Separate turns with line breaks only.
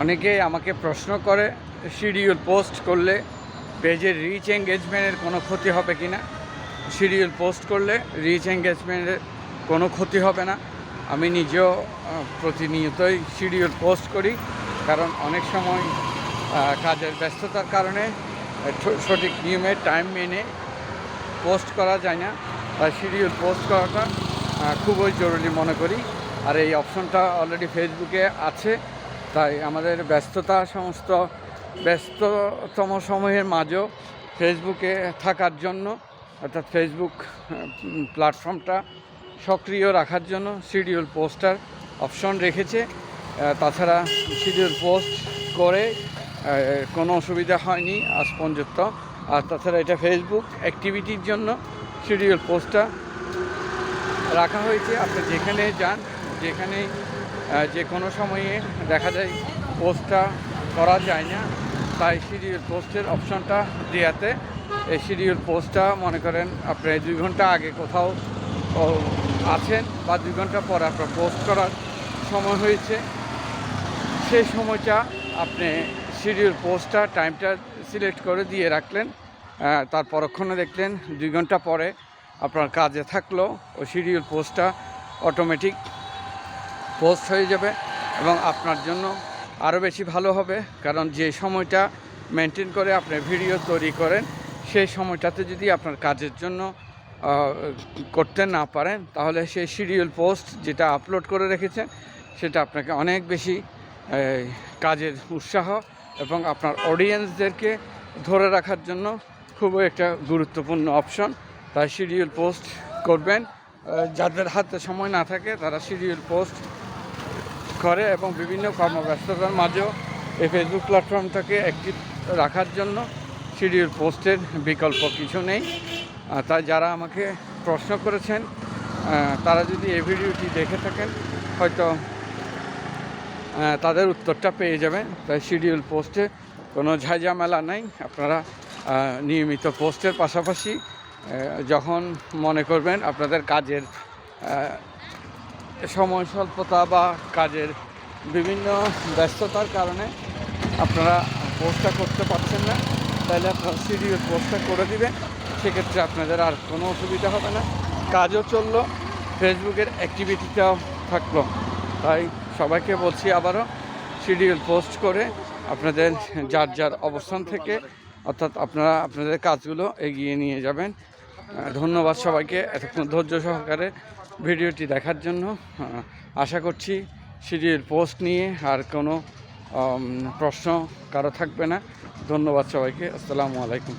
অনেকেই আমাকে প্রশ্ন করে, শিডিউল পোস্ট করলে পেজের রিচ এঙ্গেজমেন্টের কোনো ক্ষতি হবে কি না? শিডিউল পোস্ট করলে রিচ এঙ্গেজমেন্টের কোনো ক্ষতি হবে না। আমি নিজেও প্রতিনিয়তই শিডিউল পোস্ট করি, কারণ অনেক সময় কাজের ব্যস্ততার কারণে সঠিক নিয়মে টাইম মেনে পোস্ট করা যায় না। তাই শিডিউল পোস্ট করাটা খুবই জরুরি মনে করি। আর এই অপশনটা অলরেডি ফেসবুকে আছে। তাই আমাদের ব্যস্ততা সমস্ত ব্যস্ততম সময়ের মাঝেও ফেসবুকে থাকার জন্য অর্থাৎ ফেসবুক প্ল্যাটফর্মটা সক্রিয় রাখার জন্য শিডিউল পোস্টার অপশন রেখেছে। তাছাড়া শিডিউল পোস্ট করে কোনো অসুবিধা হয়নি আজ পর্যন্ত। আর তাছাড়া এটা ফেসবুক অ্যাক্টিভিটির জন্য শিডিউল পোস্টটা রাখা হয়েছে। আপনি যেখানে যান যেখানে আহ, যে কোনো সময়ে দেখা যায় পোস্টটা করা যায় না। তাই শিডিউল পোস্টের অপশনটা দেওয়াতে এই শিডিউল পোস্টটা মনে করেন আপনি দুই ঘণ্টা আগে কোথাও আছেন বা দুই ঘণ্টা পর আপনার পোস্ট করার সময় হয়েছে। সেই সময়টা আপনি শিডিউল পোস্টটা, টাইমটা সিলেক্ট করে দিয়ে রাখলেন তার পরক্ষণে দেখলেন দুই ঘণ্টা পরে আপনার কাজে থাকল, ও শিডিউল পোস্টটা অটোমেটিক পোস্ট হয়ে যাবে এবং আপনার জন্য আরও বেশি ভালো হবে। কারণ যে সময়টা মেনটেন করে আপনি ভিডিও তৈরি করেন, সেই সময়টাতে যদি আপনার কাজের জন্য করতে না পারেন, তাহলে সেই শিডিউল পোস্ট যেটা আপলোড করে রেখেছেন, সেটা আপনাকে অনেক বেশি কাজের উৎসাহ এবং আপনার অডিয়েন্সদেরকে ধরে রাখার জন্য খুবই একটা গুরুত্বপূর্ণ অপশন তাই শিডিউল পোস্ট করবেন। যাদের হাতে সময় না থাকে, তারা শিডিউল পোস্ট করে এবং বিভিন্ন কর্মব্যস্ততার মাঝেও এই ফেসবুক প্ল্যাটফর্মটাকে অ্যাক্টিভ রাখার জন্য শিডিউল পোস্টের বিকল্প কিছু নেই। তাই যারা আমাকে প্রশ্ন করেছেন তারা যদি এই ভিডিওটি দেখে থাকেন, হয়তো তাদের উত্তরটা পেয়ে যাবেন। তাই শিডিউল পোস্টে কোনো ঝাঁঝামেলা নেই। আপনারা নিয়মিত পোস্টের পাশাপাশি যখন মনে করবেন আপনাদের কাজের সময়, স্বল্পতা বা কাজের বিভিন্ন ব্যস্ততার কারণে আপনারা পোস্টটা করতে পারছেন না। তাহলে আপনারা শিডিউল পোস্টটা করে দিবেন। সেক্ষেত্রে আপনাদের আর কোনো অসুবিধা হবে না। কাজও চলল ফেসবুকের অ্যাক্টিভিটিটাও থাকল। তাই সবাইকে বলছি আবারও শিডিউল পোস্ট করে আপনাদের যার যার অবস্থান থেকে, অর্থাৎ আপনারা আপনাদের কাজগুলো এগিয়ে নিয়ে যাবেন। ধন্যবাদ সবাইকে। এতক্ষণ ধৈর্য সহকারে ভিডিওটি দেখার জন্য আশা করছি সিডিউল পোস্ট নিয়ে আর কোনো প্রশ্ন কারও থাকবে না। ধন্যবাদ সবাইকে। আসসালামু আলাইকুম।